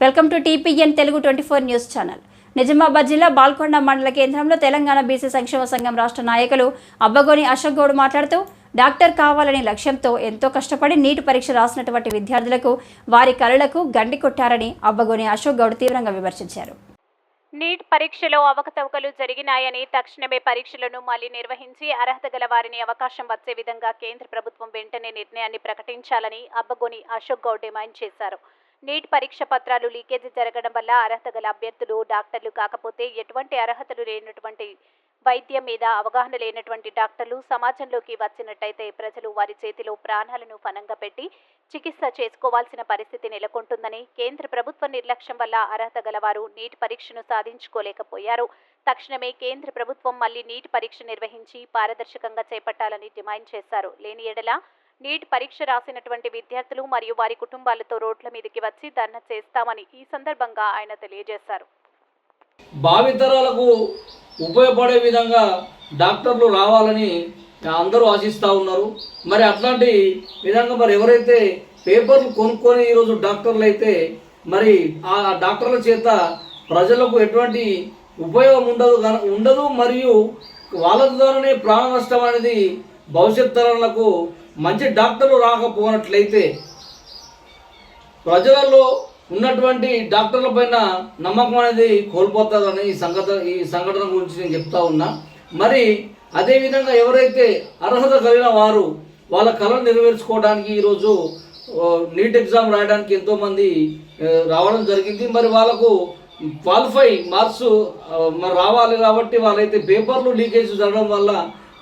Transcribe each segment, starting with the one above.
Welcome to TPN Telugu twenty four news channel. Nizamabad జిల్లా బాల్కొండ మండల కేంద్రంలో తెలంగాణ బీసీ సంక్షేమ సంఘం రాష్ట్ర నాయకులు అబ్బగోని అశోక్ గౌడ్ మాట్లాడుతూ డాక్టర్ కావాలనే లక్ష్యంతో ఎంతో కష్టపడి నీటి పరీక్ష రాసినటువంటి విద్యార్థులకు వారి కళలకు గండి కొట్టారని అబ్బగోని అశోక్ గౌడ్ తీవ్రంగా విమర్శించారు. నీట్ పరీక్షలో అవకతవకలు జరిగినాయని తక్షణమే పరీక్షలను మళ్ళీ నిర్వహించి అర్హత గల వారిని అవకాశం వచ్చే విధంగా కేంద్ర ప్రభుత్వం వెంటనే నిర్ణయాన్ని ప్రకటించాలని అబ్బగోని అశోక్ గౌడ్ డిమాండ్ చేశారు. నీట్ పరీక్ష పత్రాలు లీకేజ్ జరగడం వల్ల అర్హత గల అభ్యర్థులు డాక్టర్లు కాకపోతే ఎటువంటి అర్హతలు లేనటువంటి వైద్యం మీద అవగాహన లేనటువంటి డాక్టర్లు సమాజంలోకి వచ్చినట్టయితే ప్రజలు వారి చేతిలో ప్రాణాలను ఫనంగా పెట్టి చికిత్స చేసుకోవాల్సిన పరిస్థితి నెలకొంటుందని కేంద్ర ప్రభుత్వ నిర్లక్ష్యం వల్ల అర్హత గలవారు నీట్ పరీక్షను సాధించుకోలేకపోయారు. తక్షణమే కేంద్ర ప్రభుత్వం మళ్ళీ నీట్ పరీక్ష నిర్వహించి పారదర్శకంగా చేపట్టాలని డిమాండ్ చేశారు. లేని ఎడల నీట్ పరీక్ష రాసినటువంటి విద్యార్థులు మరియు వారి కుటుంబాలతో రోడ్ల మీదకి వచ్చి ధర్నా చేస్తామని ఈ సందర్భంగా ఆయన తెలియజేశారు. భావితరాలకు ఉపయోగపడే విధంగా డాక్టర్లు రావాలని అందరూ ఆశిస్తూ ఉన్నారు. మరి అట్లాంటి విధంగా మరి ఎవరైతే పేపర్లు కొనుక్కొని ఈరోజు డాక్టర్లు అయితే మరి ఆ డాక్టర్ల చేత ప్రజలకు ఎటువంటి ఉపయోగం ఉండదు ఉండదు మరియు వాళ్ళ ద్వారానే ప్రాణ నష్టం అనేది భవిష్యత్ తరాలకు మంచి డాక్టర్లు రాకపోనట్లయితే ప్రజలలో ఉన్నటువంటి డాక్టర్ల పైన నమ్మకం అనేది కోల్పోతారని ఈ సంఘటన ఈ సంఘటన గురించి నేను చెప్తా ఉన్నా. మరి అదేవిధంగా ఎవరైతే అర్హత కలిగిన వారు వాళ్ళ కళను నెరవేర్చుకోవడానికి ఈరోజు నీట్ ఎగ్జామ్ రాయడానికి ఎంతోమంది రావడం జరిగింది. మరి వాళ్ళకు క్వాలిఫై మార్క్స్ మరి రావాలి కాబట్టి వాళ్ళైతే పేపర్లు లీకేజ్ జరగడం వల్ల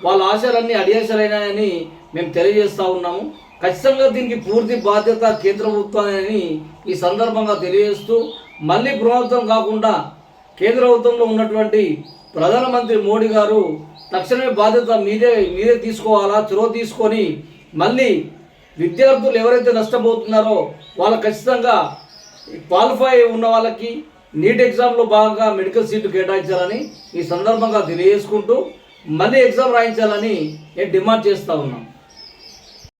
వాళ్ళ ఆశలన్నీ అడియాశలైనాయని మేము తెలియజేస్తూ ఉన్నాము. ఖచ్చితంగా దీనికి పూర్తి బాధ్యత కేంద్ర ప్రభుత్వాన్ని ఈ సందర్భంగా తెలియజేస్తూ మళ్ళీ పునరుద్ధం కాకుండా కేంద్ర ప్రభుత్వంలో ఉన్నటువంటి ప్రధానమంత్రి మోడీ గారు తక్షణమే బాధ్యత మీదే మీరే తీసుకోవాలా చొరవ తీసుకొని మళ్ళీ విద్యార్థులు ఎవరైతే నష్టపోతున్నారో వాళ్ళు ఖచ్చితంగా క్వాలిఫై ఉన్న వాళ్ళకి నీట్ ఎగ్జామ్లో భాగంగా మెడికల్ సీట్లు కేటాయించాలని ఈ సందర్భంగా తెలియజేసుకుంటూ మళ్ళీ ఎగ్జామ్ రాయించాలని నేను డిమాండ్ చేస్తూ ఉన్నాం